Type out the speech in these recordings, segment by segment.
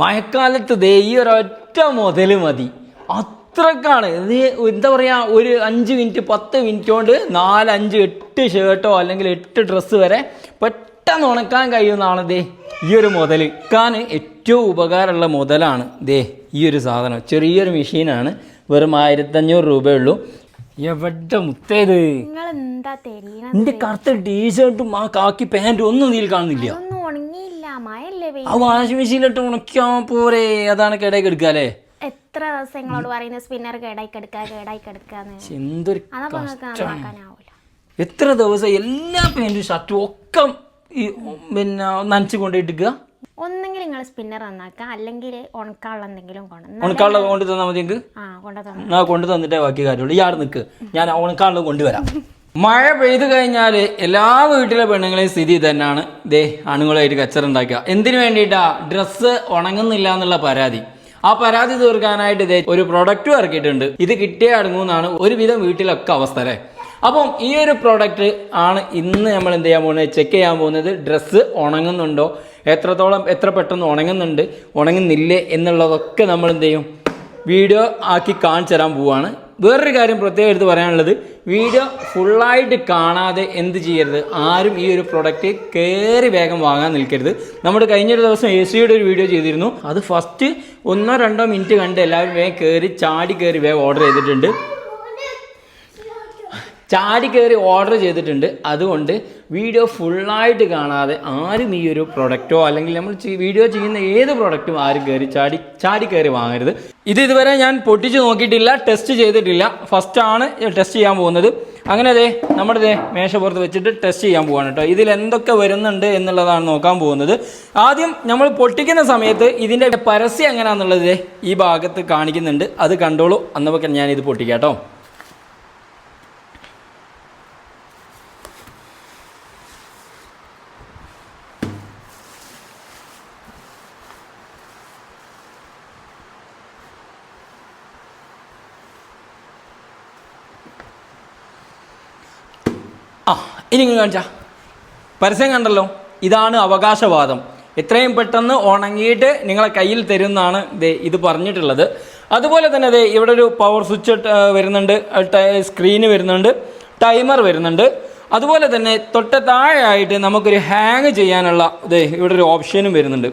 മഴക്കാലത്ത് ദേ ഈ ഒരൊറ്റ മുതൽ മതി. അത്രക്കാണ്. ഇത് എന്താ പറയുക ഒരു അഞ്ച് മിനിറ്റ് പത്ത് മിനിറ്റ് കൊണ്ട് നാലഞ്ച് എട്ട് ഷർട്ടോ അല്ലെങ്കിൽ എട്ട് ഡ്രസ്സ് വരെ പെട്ടെന്ന് ഉണക്കാൻ കഴിയുന്നതാണ് ദേ ഈ ഒരു മുതൽ ഇക്കാൻ ഏറ്റവും ഉപകാരമുള്ള മുതലാണ് ദേ ഈ ഒരു സാധനം. ചെറിയൊരു മെഷീനാണ്. വെറും ആയിരത്തഞ്ഞൂറ് രൂപയുള്ളൂ. എവിടെ മുത്തേത്? എന്റെ കറുത്ത ടീഷർട്ടും ആ കാക്കി പാന്റും ഒന്നും നീൽ കാണുന്നില്ല. ആ വാഷിംഗ് മെഷീനിലിട്ട് ഉണക്കാൻ പോരെ. അതാണ് കിടക്ക് എത്ര ദിവസം നിങ്ങളോട് പറയുന്നത് സ്പിന്നർ കേടായി കിടക്കുക കേടായി കിടക്കാന്ന് എന്തൊരു അതപ്പോ നിങ്ങൾക്ക് നന്നാക്കാനാവൂല. എത്ര ദിവസം എല്ലാ പാന്റും ഷർട്ടും ഒക്കെ ഈ പിന്നെ നനച്ച് കൊണ്ടിട്ടിക്കുക ഒന്നെങ്കിൽ നിങ്ങൾ സ്പിന്നർ നന്നാക്കുക അല്ലെങ്കിൽ ഉണക്കാനുള്ള എന്തെങ്കിലും കൊണ്ടു ഉണക്കാനുള്ള കൊണ്ട് തന്നാൽ മതി എനിക്ക് ആ കൊണ്ട് തന്നിട്ടേ ബാക്കി കാര്യമുള്ളൂ. ഇയാൾ നിൽക്ക് ഞാൻ ഉണക്കാനുള്ള കൊണ്ടുവരാം. മഴ പെയ്തു കഴിഞ്ഞാൽ എല്ലാ വീട്ടിലെ പെണ്ണുങ്ങളെയും സ്ഥിതി തന്നെയാണ് ദേ അണുങ്ങളായിട്ട് കച്ചറുണ്ടാക്കുക എന്തിനു വേണ്ടിയിട്ടാ? ഡ്രസ്സ് ഉണങ്ങുന്നില്ല എന്നുള്ള പരാതി. ആ പരാതി തീർക്കാനായിട്ട് ഇതേ ഒരു പ്രൊഡക്റ്റും ഇറക്കിയിട്ടുണ്ട്. ഇത് കിട്ടിയേ അടങ്ങുമെന്നാണ് ഒരുവിധം വീട്ടിലൊക്കെ അവസ്ഥ അല്ലേ? അപ്പം ഈ ഒരു പ്രോഡക്റ്റ് ആണ് ഇന്ന് നമ്മൾ എന്ത് ചെയ്യാൻ പോകുന്നത്? ചെക്ക് ചെയ്യാൻ പോകുന്നത്. ഡ്രസ്സ് ഉണങ്ങുന്നുണ്ടോ? എത്രത്തോളം എത്ര പെട്ടെന്ന് ഉണങ്ങുന്നുണ്ട്? ഉണങ്ങുന്നില്ലേ എന്നുള്ളതൊക്കെ നമ്മൾ എന്ത് ചെയ്യും? വീഡിയോ ആക്കി കാണിച്ചു തരാൻ പോവുകയാണ് വേറൊരു കാര്യം പ്രത്യേകം എടുത്ത് പറയാനുള്ളത്. വീഡിയോ ഫുള്ളായിട്ട് കാണാതെ എന്ത് ചെയ്യരുത്? ആരും ഈ ഒരു പ്രൊഡക്റ്റ് കയറി വേഗം വാങ്ങാൻ നിൽക്കരുത്. നമ്മൾ കഴിഞ്ഞൊരു ദിവസം എ സിയുടെ ഒരു വീഡിയോ ചെയ്തിരുന്നു. അത് ഫസ്റ്റ് ഒന്നോ രണ്ടോ മിനിറ്റ് കണ്ട് എല്ലാവരും വേഗം കയറി ചാടി കയറി വേഗം ഓർഡർ ചെയ്തിട്ടുണ്ട്. ചാടി കയറി ഓർഡർ ചെയ്തിട്ടുണ്ട്. അതുകൊണ്ട് വീഡിയോ ഫുള്ളായിട്ട് കാണാതെ ആരും ഈ ഒരു പ്രൊഡക്റ്റോ അല്ലെങ്കിൽ നമ്മൾ വീഡിയോ ചെയ്യുന്ന ഏത് പ്രൊഡക്റ്റും ആരും കയറി ചാടി ചാടി കയറി വാങ്ങരുത്. ഇത് ഇതുവരെ ഞാൻ പൊട്ടിച്ച് നോക്കിയിട്ടില്ല ടെസ്റ്റ് ചെയ്തിട്ടില്ല. ഫസ്റ്റ് ആണ് ടെസ്റ്റ് ചെയ്യാൻ പോകുന്നത്. അങ്ങനെ അതെ നമ്മുടെ ഇതേ മേശപ്പുറത്ത് വെച്ചിട്ട് ടെസ്റ്റ് ചെയ്യാൻ പോവാണ് കേട്ടോ ഇതിൽ എന്തൊക്കെ വരുന്നുണ്ട് എന്നുള്ളതാണ് നോക്കാൻ പോകുന്നത്. ആദ്യം നമ്മൾ പൊട്ടിക്കുന്ന സമയത്ത് ഇതിന്റെ പരസ്യം എങ്ങനെയാണെന്നുള്ളത് ഈ ഭാഗത്ത് കാണിക്കുന്നുണ്ട്. അത് കണ്ടോളൂ. അന്നപ്പോൾ ഞാൻ ഇത് പൊട്ടിക്കാം കേട്ടോ ആ ഇനി ഇങ്ങ് കാണിച്ചാ. പരസ്യം കണ്ടല്ലോ? ഇതാണ് അവകാശവാദം. എത്രയും പെട്ടെന്ന് ഉണങ്ങിയിട്ട് നിങ്ങളെ കയ്യിൽ തരുമെന്നാണ് ഇത് പറഞ്ഞിട്ടുള്ളത്. അതുപോലെ തന്നെ ദേ ഇവിടെ ഒരു പവർ സ്വിച്ച് വരുന്നുണ്ട്. സ്ക്രീന് വരുന്നുണ്ട്. ടൈമർ വരുന്നുണ്ട്. അതുപോലെ തന്നെ തൊട്ട താഴെയായിട്ട് നമുക്കൊരു ഹാങ് ചെയ്യാനുള്ള ദേ ഇവിടെ ഒരു ഓപ്ഷനും വരുന്നുണ്ട്.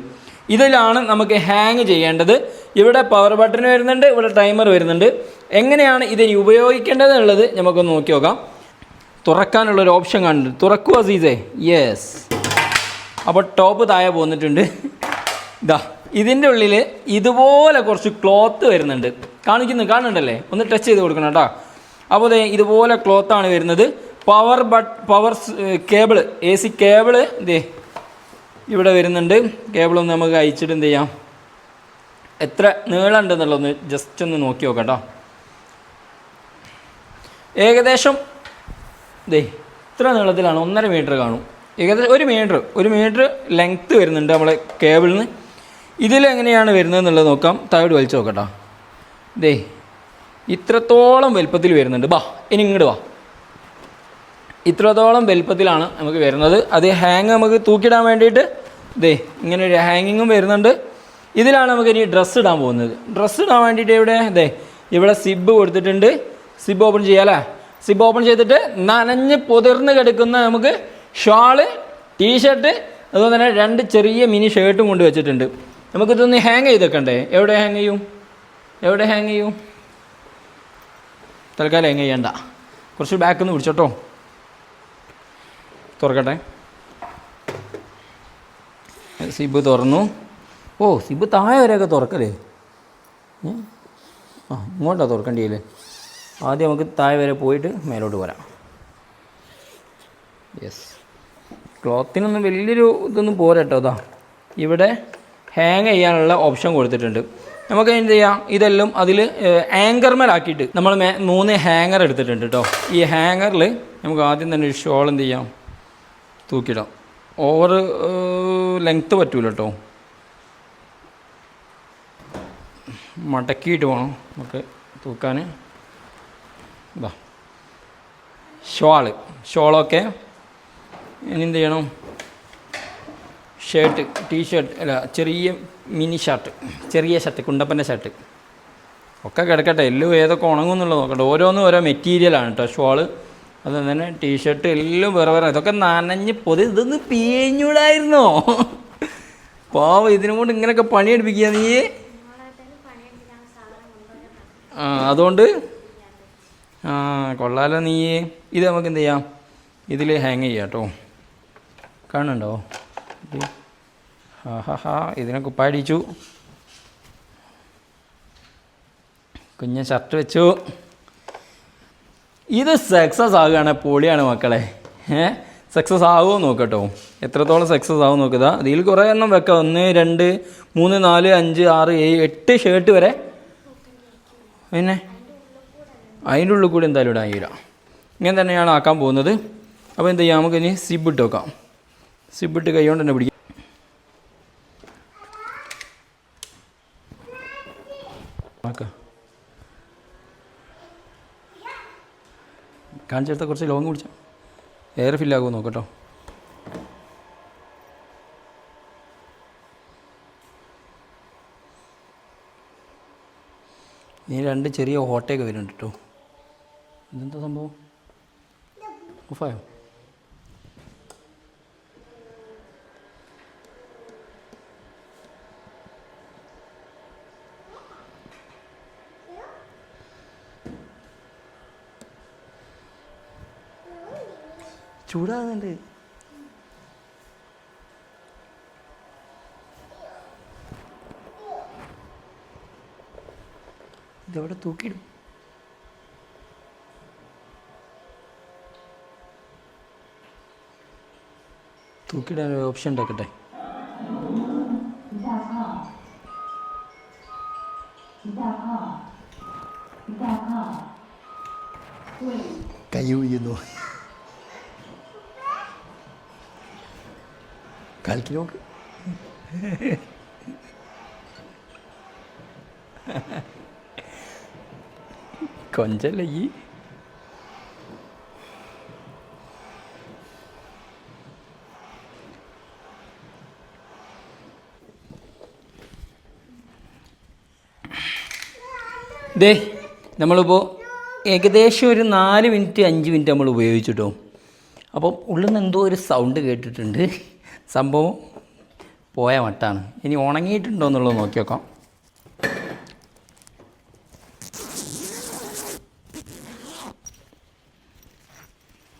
ഇതിലാണ് നമുക്ക് ഹാങ് ചെയ്യേണ്ടത്. ഇവിടെ പവർ ബട്ടൺ വരുന്നുണ്ട്. ഇവിടെ ടൈമർ വരുന്നുണ്ട്. എങ്ങനെയാണ് ഇതിന് ഉപയോഗിക്കേണ്ടത് എന്നുള്ളത് നമുക്കൊന്ന് നോക്കി നോക്കാം. തുറക്കാനുള്ള ഒരു ഓപ്ഷൻ കാണുന്നുണ്ട്. തുറക്കുക സീസേ യെസ് അപ്പോൾ ടോപ്പ് താഴെ പോന്നിട്ടുണ്ട്. ഇതാ ഇതിന്റെ ഉള്ളിൽ ഇതുപോലെ കുറച്ച് ക്ലോത്ത് വരുന്നുണ്ട്. കാണിക്കുന്നു കാണുന്നുണ്ടല്ലേ? ഒന്ന് ടച്ച് ചെയ്ത് കൊടുക്കണം കേട്ടോ. അപ്പോൾ അതെ ഇതുപോലെ ക്ലോത്താണ് വരുന്നത്. Power but power cable A C cable ദേ ഇവിടെ വരുന്നുണ്ട്. കേബിളൊന്ന് നമുക്ക് അയച്ചിട്ട് എന്ത് ചെയ്യാം? എത്ര നീളം ഉണ്ടെന്നുള്ളതൊന്ന് ജസ്റ്റ് ഒന്ന് നോക്കി നോക്കാം കേട്ടോ. ഏകദേശം ദേ ഇത്ര നീളത്തിലാണ് ഒന്നര മീറ്റർ കാണും. ഏകദേശം ഒരു മീറ്റർ ഒരു മീറ്റർ ലെങ്ത്ത് വരുന്നുണ്ട് നമ്മളെ കേബിളിന് ഇതിലെങ്ങനെയാണ് വരുന്നത് എന്നുള്ളത് നോക്കാം. താഴോട്ട് വലിച്ചു നോക്കട്ടോ. ദേ ഇത്രത്തോളം വലുപ്പത്തിൽ വരുന്നുണ്ട്. ബാ ഇനി ഇങ്ങോട്ട് വാ. ഇത്രത്തോളം വലുപ്പത്തിലാണ് നമുക്ക് വരുന്നത്. അത് ഹാങ് നമുക്ക് തൂക്കിടാൻ വേണ്ടിയിട്ട് ദേ ഇങ്ങനെ ഒരു ഹാങ്ങിങ്ങും വരുന്നുണ്ട്. ഇതിലാണ് നമുക്ക് ഇനി ഡ്രസ്സ് ഇടാൻ പോകുന്നത്. ഡ്രസ്സ് ഇടാൻ വേണ്ടിയിട്ട് ഇവിടെ ദേ ഇവിടെ സിബ് കൊടുത്തിട്ടുണ്ട്. സിബ് ഓപ്പൺ ചെയ്യാലേ സിബ് ഓപ്പൺ ചെയ്തിട്ട് നനഞ്ഞ് പൊതിർന്ന് കിടക്കുന്ന നമുക്ക് ഷാൾ ടീഷർട്ട് അതുപോലെ തന്നെ രണ്ട് ചെറിയ മിനി ഷർട്ടും കൊണ്ട് വെച്ചിട്ടുണ്ട്. നമുക്കിതൊന്ന് ഹാങ് ചെയ്ത് വെക്കണ്ടേ എവിടെ ഹാങ് ചെയ്യും? എവിടെ ഹാങ് ചെയ്യും? തൽക്കാലം ഹാങ് ചെയ്യണ്ട. കുറച്ച് ബാക്ക് ഒന്ന് പിടിച്ചോട്ടോ തുറക്കട്ടെ. സിബ് തുറന്നു. ഓ സിബ് താഴെ വരെയൊക്കെ തുറക്കല്ലേ? ആ ഇങ്ങോട്ടാണ് തുറക്കേണ്ടിയല്ലേ? ആദ്യം നമുക്ക് താഴെ വരെ പോയിട്ട് മേലോട്ട് വരാം. യെസ് ക്ലോത്തിനൊന്നും വലിയൊരു ഇതൊന്നും പോരാ കേട്ടോ അതാ. ഇവിടെ ഹാങ് ചെയ്യാനുള്ള ഓപ്ഷൻ കൊടുത്തിട്ടുണ്ട്. നമുക്ക് എന്ത് ചെയ്യാം? ഇതെല്ലാം അതിൽ ആക്കിയിട്ട് നമ്മൾ മൂന്ന് ഹാങ്ങർ എടുത്തിട്ടുണ്ട് കേട്ടോ. ഈ ഹാങ്ങറിൽ നമുക്ക് ആദ്യം തന്നെ ഒരു ഷോൾ എന്ത് ചെയ്യാം? തൂക്കിയിടാം. ഓവർ ലെങ്ത്ത് പറ്റൂല കേട്ടോ. മടക്കിയിട്ട് വേണം നമുക്ക് തൂക്കാൻ ഇതാ ഷോൾ. ഷോളൊക്കെ ഇനി എന്ത് ചെയ്യണം? ഷർട്ട് ടീ ഷർട്ട് അല്ല ചെറിയ മിനി ഷർട്ട് ചെറിയ ഷർട്ട് കുണ്ടപ്പന്റെ ഷർട്ട്. ഒക്കെ കിടക്കട്ടെ. എല്ലാം ഏതൊക്കെ ഉണങ്ങുന്നുള്ളത് നോക്കട്ടെ. ഓരോന്നും ഓരോ മെറ്റീരിയലാണ് കേട്ടോ ഷോൾ. അത് തന്നെ ടീഷർട്ട് എല്ലാം വേറെ വേറെ. ഇതൊക്കെ നനഞ്ഞ് പൊതി ഇതൊന്ന് പീഞ്ഞൂടായിരുന്നോ? പാവം ഇതിനും കൊണ്ട് ഇങ്ങനെയൊക്കെ പണിയെടുപ്പിക്കുക നീ. ആ അതുകൊണ്ട് ആ കൊള്ളാലോ നീ ഇത് നമുക്ക് എന്ത് ചെയ്യാം? ഇതിൽ ഹാങ് ചെയ്യാം കേട്ടോ. കാണുന്നുണ്ടോ? ഹാ ഹാ ഇതിനെ കുപ്പാടിച്ചു കുഞ്ഞ ഷർട്ട് വെച്ചു. ഇത് സക്സസ് ആകുകയാണ് പൊളിയാണ് മക്കളെ. ഏ? സക്സസ് ആവുമോ നോക്കട്ടോ. എത്രത്തോളം സക്സസ് ആവും നോക്കുക അതിൽ കുറേ എണ്ണം വെക്കാം. ഒന്ന് രണ്ട് മൂന്ന് നാല് അഞ്ച് ആറ് ഏഴ് എട്ട് ഷർട്ട് വരെ. പിന്നെ? അതിന്റെ ഉള്ളിൽ കൂടി എന്തായാലും ഇടാൻ കഴിയില്ല. ഇങ്ങനെ തന്നെയാണ് ആക്കാൻ പോകുന്നത്. അപ്പോൾ എന്ത് ചെയ്യാം? നമുക്ക് ഇനി സിബ് ഇട്ട് വെക്കാം. സിബ് ഇട്ട് കൈ കൊണ്ട് തന്നെ പിടിക്കാം. കാണിച്ചെടുത്ത കുറച്ച് ലോങ് കുടിച്ചാൽ എയർ ഫില്ലാകുമോ നോക്കട്ടോ. ഇനി രണ്ട് ചെറിയ ഹോട്ടയൊക്കെ വരുന്നുണ്ട് കേട്ടോ. ഇതെന്താ സംഭവം? ഓഫായോ ചൂടാകുന്നുണ്ട് ഇതെവിടെ തൂക്കിയിടും? തൂക്കിയിടാൻ ഒരു ഓപ്ഷൻ ഉണ്ടാക്കട്ടെ? കൈ ഉയ്യുന്നു കാൽക്കി നോക്ക് കൊഞ്ചല്ലേ ഈ? ദേ നമ്മളിപ്പോൾ ഏകദേശം ഒരു നാല് മിനിറ്റ് അഞ്ച് മിനിറ്റ് നമ്മൾ ഉപയോഗിച്ചിട്ടോ. അപ്പം ഉള്ളിൽ നിന്ന് എന്തോ ഒരു സൗണ്ട് കേട്ടിട്ടുണ്ട്. സംഭവം പോയ മട്ടാണ്. ഇനി ഉണങ്ങിയിട്ടുണ്ടോ എന്നുള്ളത് നോക്കി നോക്കാം.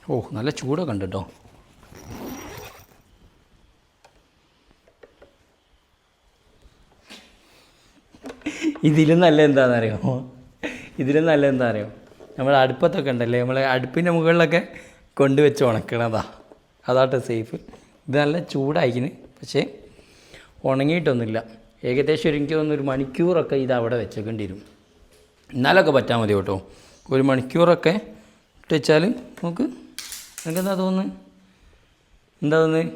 ഓ നല്ല ചൂടൊക്കെ ഉണ്ട് കേട്ടോ ഇതിലും നല്ല എന്താണെന്നറിയോ ഇതിലും നല്ല എന്താ നമ്മൾ അടുപ്പത്തൊക്കെ ഉണ്ടല്ലേ? നമ്മൾ അടുപ്പിന്റെ മുകളിലൊക്കെ കൊണ്ടുവച്ച് ഉണക്കണതാ. അതാട്ടെ സേഫ് ഇത് നല്ല ചൂടായിക്കിന്. പക്ഷേ ഉണങ്ങിയിട്ടൊന്നുമില്ല. ഏകദേശം ഒരു എനിക്ക് തോന്നുന്നു ഒരു മണിക്കൂറൊക്കെ ഇത് അവിടെ വെച്ചേക്കേണ്ടി വരും എന്നാലൊക്കെ പറ്റാൽ മതി കേട്ടോ. ഒരു മണിക്കൂറൊക്കെ ഇട്ട് വെച്ചാൽ നമുക്ക് എന്താ തോന്നുന്നത് എന്താ തോന്നുന്നത്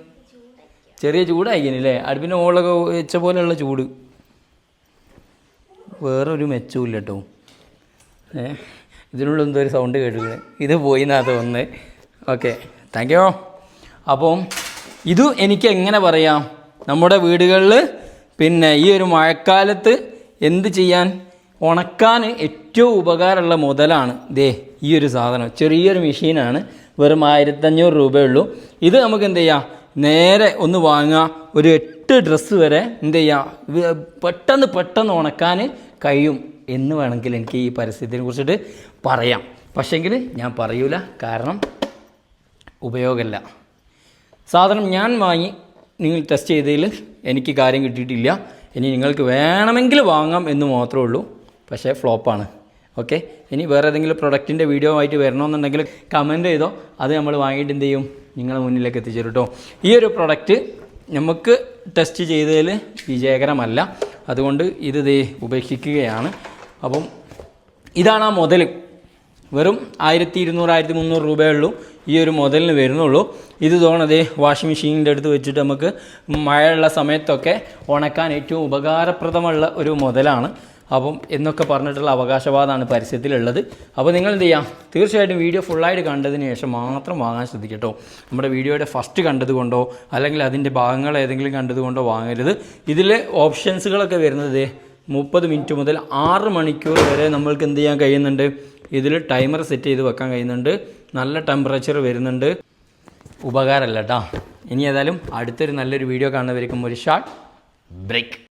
ചെറിയ ചൂടായിക്കിനല്ലേ അടുപ്പിന്റെ മുകളിലൊക്കെ വെച്ച പോലെയുള്ള ചൂട്. വേറെ ഒരു മെച്ചവും ഇല്ല കേട്ടോ ഏ ഇതിനുള്ള എന്തോ ഒരു സൗണ്ട് കേട്ടു ഇത് പോയി എന്നാ തോന്നുന്നത് ഓക്കെ താങ്ക് യു അപ്പം ഇത് എനിക്ക് എങ്ങനെ പറയാം? നമ്മുടെ വീടുകളിൽ പിന്നെ ഈ ഒരു മഴക്കാലത്ത് എന്ത് ചെയ്യാൻ? ഉണക്കാൻ ഏറ്റവും ഉപകാരമുള്ള മുതലാണ് ദേ ഈ ഒരു സാധനം. ചെറിയൊരു മെഷീനാണ്. വെറും ആയിരത്തഞ്ഞൂറ് രൂപയുള്ളൂ. ഇത് നമുക്ക് എന്ത് ചെയ്യാം? നേരെ ഒന്ന് വാങ്ങുക ഒരു എട്ട് ഡ്രസ്സ് വരെ എന്ത് ചെയ്യുക പെട്ടെന്ന് പെട്ടെന്ന് ഉണക്കാൻ കഴിയും എന്ന് വേണമെങ്കിൽ എനിക്ക് ഈ പരസ്യത്തിനെ കുറിച്ചിട്ട് പറയാം. പക്ഷേങ്കിൽ ഞാൻ പറയൂല. കാരണം ഉപയോഗമല്ല സാധനം ഞാൻ വാങ്ങി നിങ്ങൾ ടെസ്റ്റ് ചെയ്തതിൽ എനിക്ക് കാര്യം കിട്ടിയിട്ടില്ല. ഇനി നിങ്ങൾക്ക് വേണമെങ്കിൽ വാങ്ങാം എന്ന് മാത്രമേ ഉള്ളൂ. പക്ഷേ ഫ്ലോപ്പാണ് ഓക്കെ ഇനി വേറെ ഏതെങ്കിലും പ്രൊഡക്റ്റിന്റെ വീഡിയോ ആയിട്ട് വരണമെന്നുണ്ടെങ്കിൽ കമന്റ് ചെയ്തോ. അത് നമ്മൾ വാങ്ങിയിട്ട് എന്ത് ചെയ്യും? നിങ്ങളെ മുന്നിലേക്ക് എത്തിച്ചേരും കേട്ടോ ഈ ഒരു പ്രൊഡക്റ്റ് നമുക്ക് ടെസ്റ്റ് ചെയ്തതിൽ വിജയകരമല്ല. അതുകൊണ്ട് ഇത് ദേ ഉപേക്ഷിക്കുകയാണ്. അപ്പം ഇതാണ് ആ മുതൽ വെറും ആയിരത്തി ഇരുന്നൂറ് ആയിരത്തി മുന്നൂറ് രൂപയേ ഉള്ളൂ. ഈ ഒരു മുതലിന് വരുന്നുള്ളൂ. ഇത് തോന്നതേ വാഷിംഗ് മെഷീനിന്റെ അടുത്ത് വെച്ചിട്ട് നമുക്ക് മഴയുള്ള സമയത്തൊക്കെ ഉണക്കാൻ ഏറ്റവും ഉപകാരപ്രദമുള്ള ഒരു മുതലാണ് അപ്പം എന്നൊക്കെ പറഞ്ഞിട്ടുള്ള അവകാശവാദമാണ് പരസ്യത്തിലുള്ളത്. അപ്പോൾ നിങ്ങൾ എന്ത് ചെയ്യാം? തീർച്ചയായിട്ടും വീഡിയോ ഫുള്ളായിട്ട് കണ്ടതിന് ശേഷം മാത്രം വാങ്ങാൻ ശ്രദ്ധിക്കട്ടോ. നമ്മുടെ വീഡിയോയുടെ ഫസ്റ്റ് കണ്ടതുകൊണ്ടോ അല്ലെങ്കിൽ അതിന്റെ ഭാഗങ്ങൾ ഏതെങ്കിലും കണ്ടതുകൊണ്ടോ വാങ്ങരുത്. ഇതിലെ ഓപ്ഷൻസുകളൊക്കെ വരുന്നത് മുപ്പത് മിനിറ്റ് മുതൽ ആറ് മണിക്കൂർ വരെ നമ്മൾക്ക് എന്ത് ചെയ്യാൻ കഴിയുന്നുണ്ട്? ഇതിൽ ടൈമർ സെറ്റ് ചെയ്ത് വെക്കാൻ കഴിയുന്നുണ്ട്. നല്ല ടെമ്പറേച്ചർ വരുന്നുണ്ട്. ഉപകാരമല്ല കേട്ടോ ഇനി ഏതായാലും അടുത്തൊരു നല്ലൊരു വീഡിയോ കാണുന്നവർക്കും ഒരു ഷാർട്ട് ബ്രേക്ക്